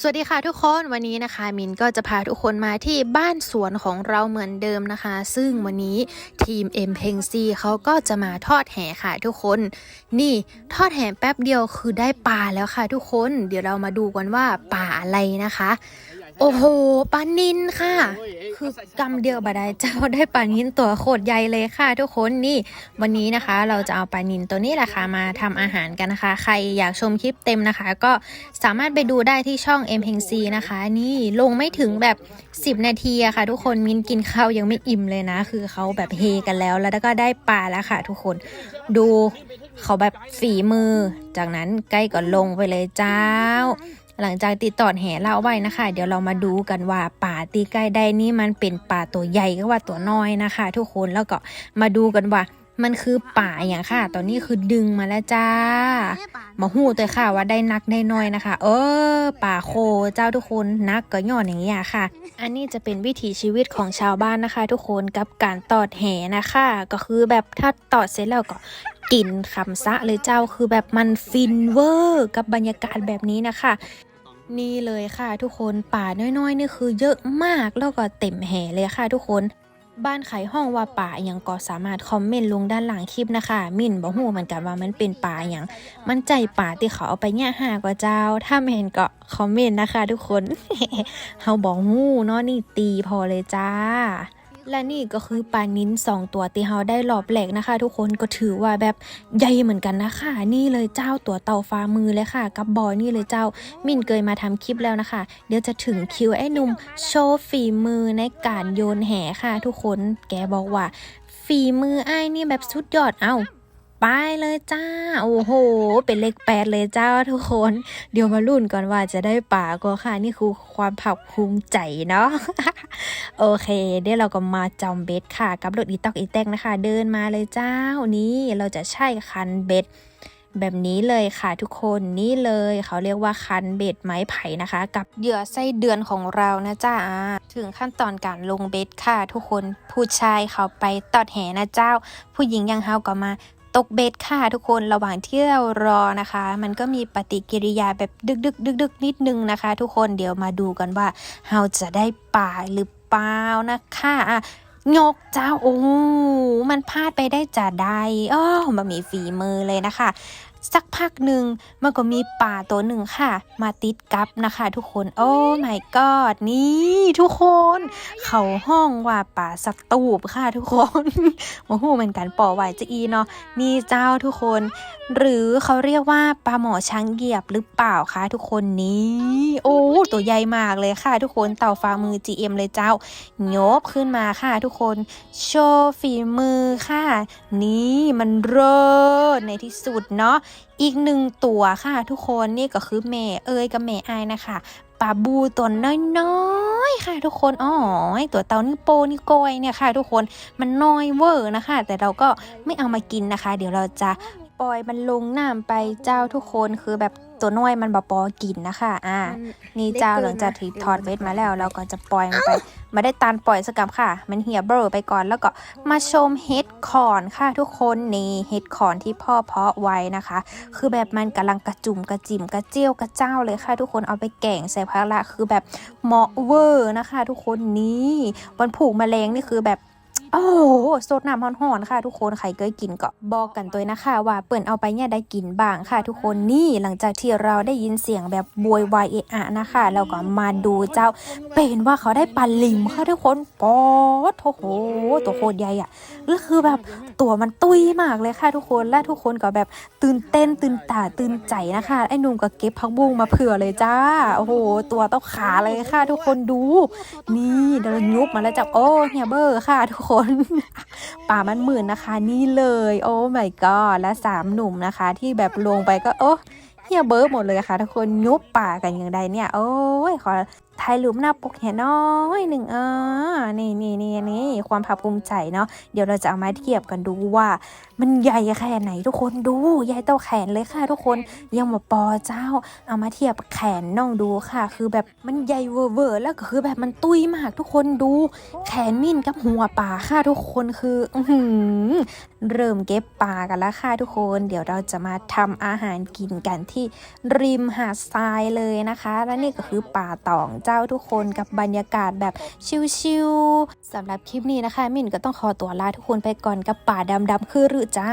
สวัสดีค่ะทุกคนวันนี้นะคะ มินก็จะพาทุกคนมาที่บ้านสวนของเราเหมือนเดิมนะคะ ซึ่งวันนี้ทีม M p e n c เขาก็จะมาทอดแห่ค่ะทุกคน นี่ทอดแห่แป๊บเดียวคือได้ปลาแล้วค่ะทุกคน เดี๋ยวเรามาดูกันว่าปลาอะไรนะคะ โอ้โหปลานินค่ะ คือกำเดียวบาได้เจ้าได้ปลานินตัวโคตรใหญ่เลยค่ะ ทุกคนนี่ วันนี้นะคะ เราจะเอาปลานินตัวนี้แหละค่ะมาทำอาหารกันนะคะ ใครอยากชมคลิปเต็มนะคะ ก็สามารถไปดูได้ที่ช่อง m p c นะคะ นี่ลงไม่ถึงแบบ 10 นาทีอะค่ะ ทุกคนมินกินข้าวยังไม่อิ่มเลยนะ คือเขาแบบเฮกันแล้ว แล้วก็ได้ปลาแล้วค่ะ ทุกคนดูเขาแบบฝีมือ จากนั้นใกล้ก็ลงไปเลยเจ้า หลังจากติดต่อแห่เล่าไว้นะคะ เดี๋ยวเรามาดูกันว่าป่าตีใกล้ได้นี่มันเป็นป่าตัวใหญ่ก็ว่าตัวน้อยนะคะ ทุกคนแล้วก็มาดูกันว่ามันคือป่าอย่างค่ะ ตอนนี้คือดึงมาแล้วจ้า มาหู้ตัวค่ะว่าได้นักได้น้อยนะคะ เออ ป่าโคเจ้าทุกคนนักก็ย่อนอย่างนี้ค่ะ อันนี้จะเป็นวิถีชีวิตของชาวบ้านนะคะ ทุกคนกับการตอดแห่นะคะ ก็คือแบบถ้าตอดเสร็จแล้วก็กินคำซะเลยเจ้าคือแบบมันฟินเวอร์กับบรรยากาศแบบนี้นะคะ นี่เลยค่ะทุกคนป่าน้อยๆนี่คือเยอะมากแล้วก็เต็มแห่เลยค่ะทุกคน บ้านไขห้องว่าป่าอย่างก็สามารถคอมเมนต์ลงด้านหลังคลิปนะคะ มินบอกหูเหมือนกันว่ามันเป็นป่าอย่าง มันใจป่าที่เขาเอาไปแย่หากว่าเจ้า ถ้าไมนก็คอมเมนต์นะคะ ทุกคนเฮาบอกหูเนาะนี่ตีพอเลยจ้า และนี่ก็คือปลานิ้นสองตัวที่เฮาได้รอบแหลกนะคะ ทุกคนก็ถือว่าแบบใหญ่เหมือนกันนะคะ นี่เลยเจ้าตัวเต่าฟ้ามือเลยค่ะ กับบอยนี่เลยเจ้า มินเคยมาทำคลิปแล้วนะคะ เดี๋ยวจะถึงคิวไอ้นุ่มโชว์ฝีมือในการโยนแหค่ะ ทุกคนแกบอกว่า ฝีมือไอ้นี่แบบสุดยอดเอ้า ไปเลยจ้า โอ้โห เป็นเลขแปดเลยเจ้าทุกคน เดี๋ยวมาลุ้นก่อนว่าจะได้ป่าก็ค่ะ นี่คือความภาคภูมิใจเนาะ โอเคเดี๋ยวเราก็มาจอมเบ็ดค่ะ กับรถอีตอกอีแตกนะคะ เดินมาเลยเจ้านี่เราจะใช้คันเบ็ดแบบนี้เลยค่ะทุกคนนี่เลยเขาเรียกว่าคันเบ็ดไม้ไผ่นะคะ กับเหยื่อไส้เดือนของเรานะจ้าถึงขั้นตอนการลงเบ็ดค่ะ ทุกคนผู้ชายเขาไปตอดแหนะเจ้า ผู้หญิงยังเฮาก็มา ตกเบ็ดค่ะทุกคนระหว่างที่เรารอนะคะ มันก็มีปฏิกิริยาแบบดึกดึกดึกดึกนิดนึงนะคะ ทุกคนเดี๋ยวมาดูกันว่าเราจะได้ป่าหรือเปล่านะคะอะยกเจ้าโอ้มันพลาดไปได้จะได้อ้อมันมีฝีมือเลยนะคะ สักพักหนึ่งมันก็มีป่าตัวหนึ่งค่ะ มาติดกับนะคะ ทุกคน โอ้ my god นี่ทุกคน เขาห้องว่าป่าสักตูบค่ะทุกคนโอ้โหเหมือนกันป่อไหวจะอีเนาะนี่เจ้าทุกคน หรือเขาเรียกว่าปลาหมอช้างเหยียบหรือเปล่าคะทุกคนนี่โอ้ตัวใหญ่มากเลยค่ะ ทุกคนเต่าฟ้ามือ GM เลยเจ้าโยบขึ้นมาค่ะ ทุกคน โชว์ฝีมือค่ะ นี่มันเลิศในที่สุดเนาะอีกหนึ่งตัวค่ะทุกคนนี่ก็คือแม่เอ้ยกับแม่อนะคะปลาบูตัวน้อยๆค่ะ ทุกคนอ๋อตัวเต่านี่โปนี่โกยเนี่ยค่ะ ทุกคนมันน้อยเวอร์นะคะ แต่เราก็ไม่เอามากินนะคะ เดี๋ยวเราจะปล่อยมันลงน้ำไปเจ้าทุกคนคือแบบ ตัวน้อยมันบปอกินนะคะอ่า นี่เจ้าหลังจากที่ถอดเวทมาแล้ว เราก็จะปล่อยมันไปมาได้ตานปล่อยสกับค่ะ มันเหี่ยเบลอไปก่อนแล้วก็มาชมเฮดคอนค่ะทุกคนนี่เฮดคอนที่พ่อเพาะไว้นะคะ คือแบบมันกำลังกระจุ่มกระจิ่มกระเจียวกระเจ้าเลยค่ะ ทุกคนเอาไปแกงใส่พักละคือแบบเหมาะเวอร์นะคะ ทุกคนนี่วันผูกแมลงนี่คือแบบ โอ้โหสดน้ำห่อนๆค่ะ ทุกคนใครเคยกินก็บอกกันตัวนะคะ ว่าเปิ่นเอาไปเนี่ยได้กินบ้างค่ะ ทุกคนนี่หลังจากที่เราได้ยินเสียงแบบบวยวายเอะอะนะคะแล้วก็มาดูเจ้า เป็นว่าเขาได้ปลาลิมค่ะทุกคนปอดโอ้โหตัวโคตรใหญ่อะแล้วคือแบบตัวมันตุ้ยมากเลยค่ะทุกคนและทุกคนก็แบบตื่นเต้นตื่นตาตื่นใจนะคะไอ้หนุ่มก็เก็บพักบุ้งมาเผื่อเลยจ้าโอ้โหตัวต้องขาเลยค่ะ ทุกคนดู นี่เดินยุบมาแล้วจ้ะโอ้เฮียเบอร์ค่ะ ทุกคนป่ามันหมื่นนะคะ นี่เลย โอ้ my god และสามหนุ่มนะคะ ที่แบบลงไปก็โอ้เฮียเบิร์ดหมดเลยค่ะทุกคนยุบป่ากันอย่างใดเนี่ย โอ้ยขอ ถ่ายรูปหน้าปกเหียน้อยหนึ่งเออนี่นี่นี่นี่ความภาคภูมิใจเนาะเดี๋ยวเราจะเอามาเทียบกันดูว่า มันใหญ่แค่ไหนทุกคนดูใหญ่เท่าแขนเลยค่ะทุกคนยังมาปอเจ้า เอามาเทียบแขนน้องดูค่ะ คือแบบมันใหญ่เวอร์แล้วก็คือแบบมันตุ้ยมากทุกคนดู แขนมิ่นกับหัวป่าค่ะทุกคนคืออืเริ่มเก็บปลากันแล้วค่ะทุกคน เดี๋ยวเราจะมาทำอาหารกินกันที่ริมหาดทรายเลยนะคะ และนี่ก็คือป่าตองเจ้าทุกคนกับบรรยากาศแบบชิลๆสำหรับคลิปนี้นะคะ มินก็ต้องขอตัวลาทุกคนไปก่อนกับป่าดำๆคือรือจ้า